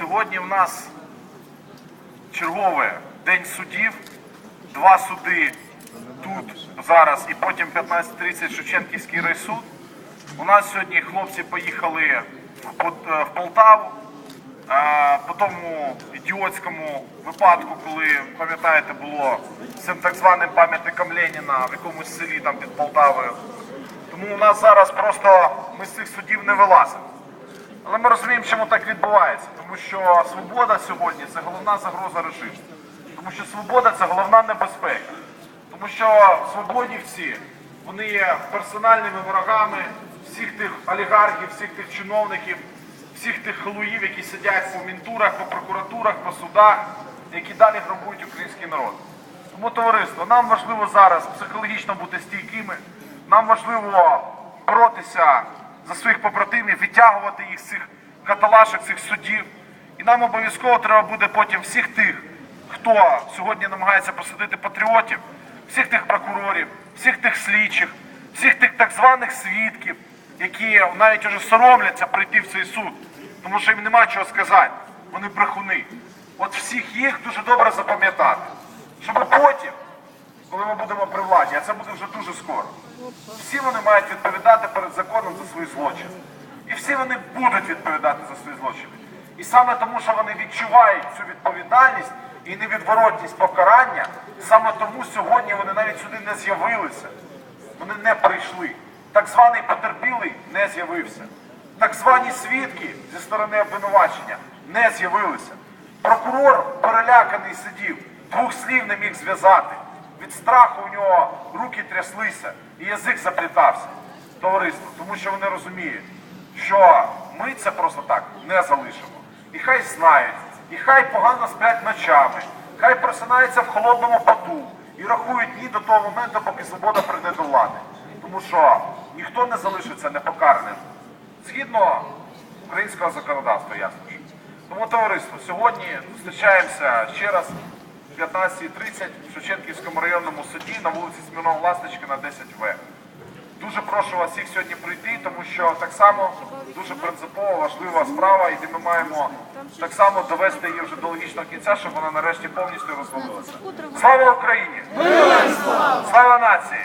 Сьогодні в нас чергове день судів, два суди тут зараз і потім 15.30 Шевченківський райсуд. У нас сьогодні хлопці поїхали в е, Полтаву. Е, По тому ідіотському випадку, коли пам'ятаєте, було цим так званим пам'ятником Леніна в якомусь селі там під Полтавою. Тому у нас зараз просто ми з цих судів не вилазимо. Але ми розуміємо, чому так відбувається, тому що свобода сьогодні це головна загроза режиму. Тому що свобода це головна небезпека. Тому що свободівці вони є персональними ворогами всіх тих олігархів, всіх тих чиновників, всіх тих халуїв, які сидять по мінтурах, по прокуратурах, по судах, які далі грабують український народ. Тому товариство, нам важливо зараз психологічно бути стійкими, нам важливо боротися за своїх побратимів, відтягувати їх з цих каталашок, цих судів. І нам обов'язково треба буде потім всіх тих, хто сьогодні намагається посадити патріотів, всіх тих прокурорів, всіх тих слідчих, всіх тих так званих свідків, які навіть уже соромляться прийти в цей суд, тому що їм нема чого сказати. Вони брехуни. От всіх їх дуже добре запам'ятати, щоб потім, коли ми будемо при владі, а це буде вже дуже скоро, всі вони мають відповідати перед законом за свої злочини. І всі вони будуть відповідати за свої злочини. І саме тому, що вони відчувають цю відповідальність і невідворотність покарання, саме тому сьогодні вони навіть сюди не з'явилися. Вони не прийшли. Так званий потерпілий не з'явився. Так звані свідки зі сторони обвинувачення не з'явилися. Прокурор переляканий сидів, двох слів не міг зв'язати. Від страху у нього руки тряслися і язик заплітався. Товариство, тому що вони розуміють, що ми це просто так не залишимо. І хай знають, і хай погано сплять ночами, хай просинаються в холодному поту і рахують дні до того моменту, поки свобода прийде до влади. Тому що ніхто не залишиться непокараним. Згідно українського законодавства, ясно. Тому товариство, сьогодні зустрічаємося ще раз 15.30 в Шевченківському районному суді на вулиці Смірнова Ласточкина 10В. Дуже прошу вас всіх сьогодні прийти, тому що так само дуже принципово важлива справа, і ми маємо так само довести її вже до логічного кінця, щоб вона нарешті повністю розвалилася. Слава Україні! Слава нації!